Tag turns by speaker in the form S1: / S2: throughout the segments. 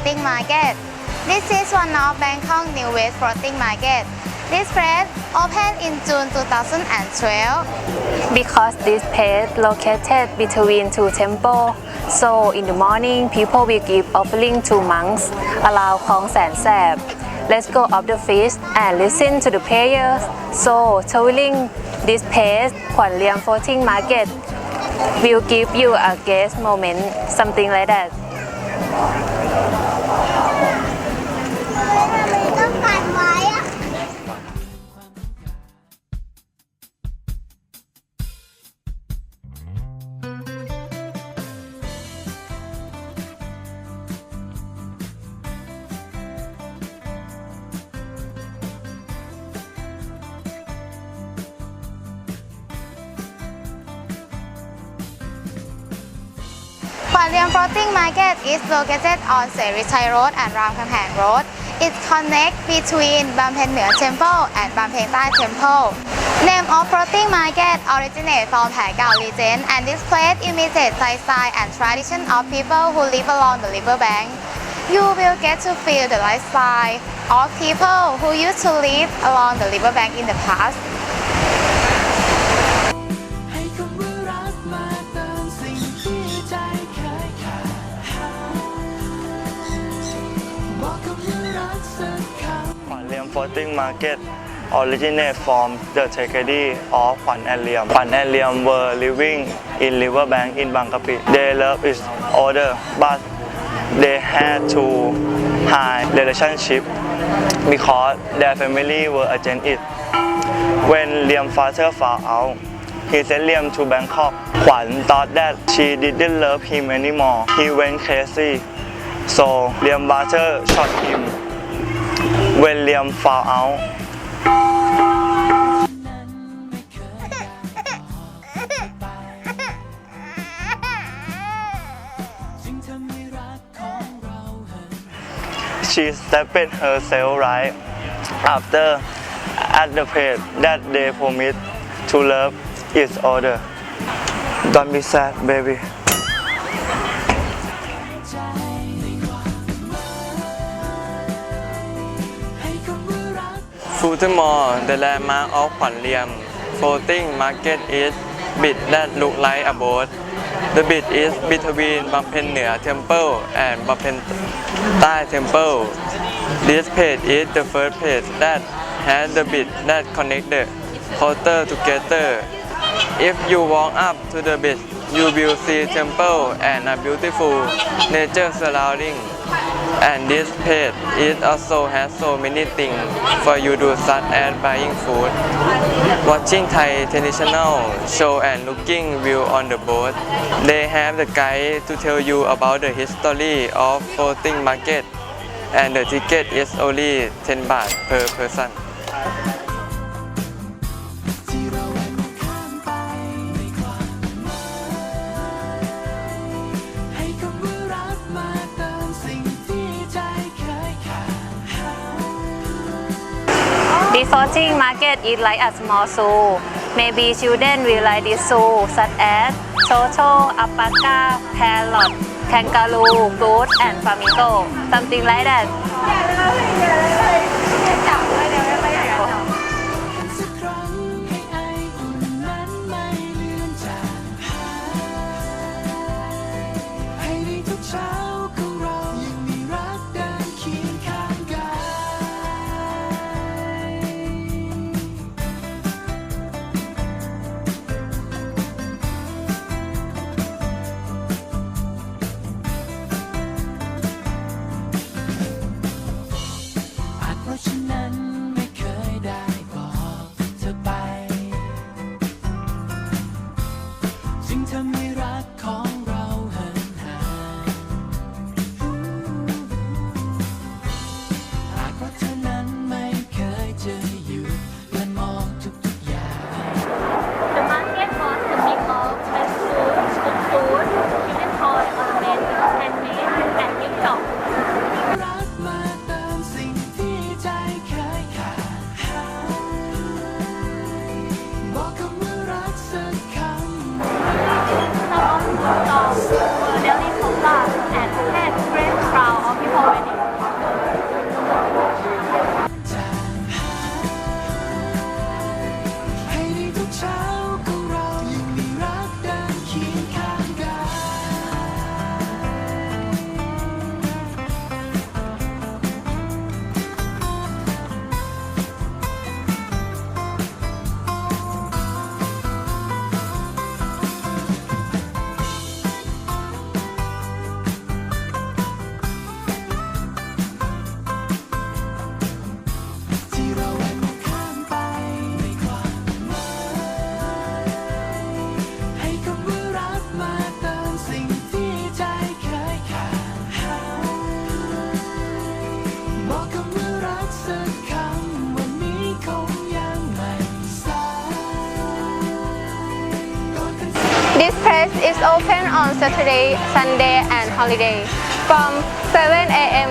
S1: Floating Market. This is one of Bangkok New West Floating Market. This place opened in June 2012.
S2: Because this place located between two temples, so in the morning people will give offering to monks around Khong San Sap. Let's go up the feast and listen to the prayers. So touring this place, Kwan Liam Floating Market will give you a guest moment, something like that.
S1: Kwaliam Floating Market is located on Serichai Road and Ramkhamhaeng Road. It connects between Bampen Neo Temple and Bampen Tai Temple. Name of Floating Market originates from Pai Gao legend and this place imitates lifestyle and tradition of people who live along the riverbank. You will get to feel the lifestyle of people who used to live along the riverbank in the past.
S3: Floating market originate from the tragedy of ขวัญ and เลียมขวัญ and เลียม were living in riverbank in Bangkapi they love each other but they had to hide relationship because their family were against it when Liam father found out he sent Liam to Bangkok Kwan thought that she didn't love him anymore he went crazy so Liam father shot him William fall out. She stepped herself right after at the page that they promised to love each other. Don't be sad, baby.
S4: Furthermore, the landmark of Kwan Liam floating market is bit that look like a boat. The bit is between Bampen Nea Temple and Bampen Tai Temple. This page is the first page that has the bit that connect the quarter together. If you walk up to the bit, you will see temple and a beautiful nature surrounding. And this page it also has so many things for you to such as buying food, watching Thai traditional show and looking view on the boat. They have the guide to tell you about the history of floating market and the ticket is only 10 baht per person.
S2: Resourcing market is like a small zoo. Maybe children will like this zoo, such as Toto, alpaca, parrot, kangaroo, goat, and flamingo. Something like that.
S5: Is open on Saturday, Sunday, and holiday. From 7 a.m.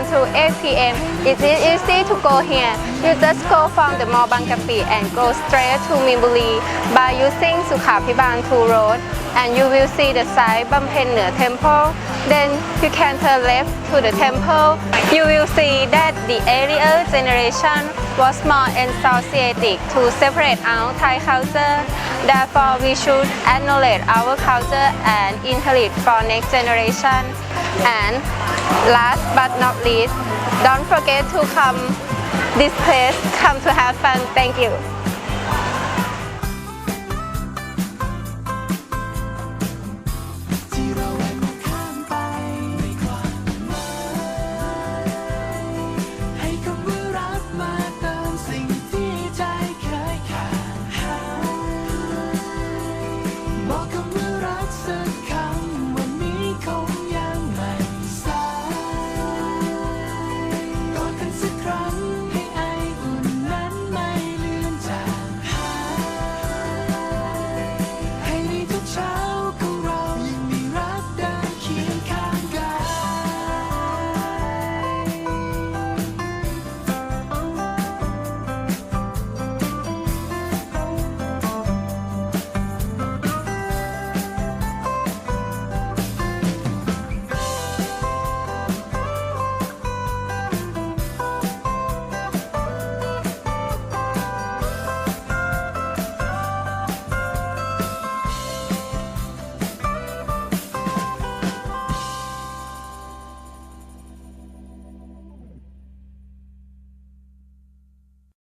S5: to 8 p.m. It is easy to go here. You just go from the Mall Bangkapi and go straight to Mimbuli by using Sukhapiban 2 road and you will see the site Bampen Neur Temple. Then you can turn left to the temple. You will see that the earlier generation was more enthusiastic to separate out Thai culture. Therefore, we should acknowledge our culture and inherit for next generation. And last but not least, don't forget to come this place, come to have fun. Thank you.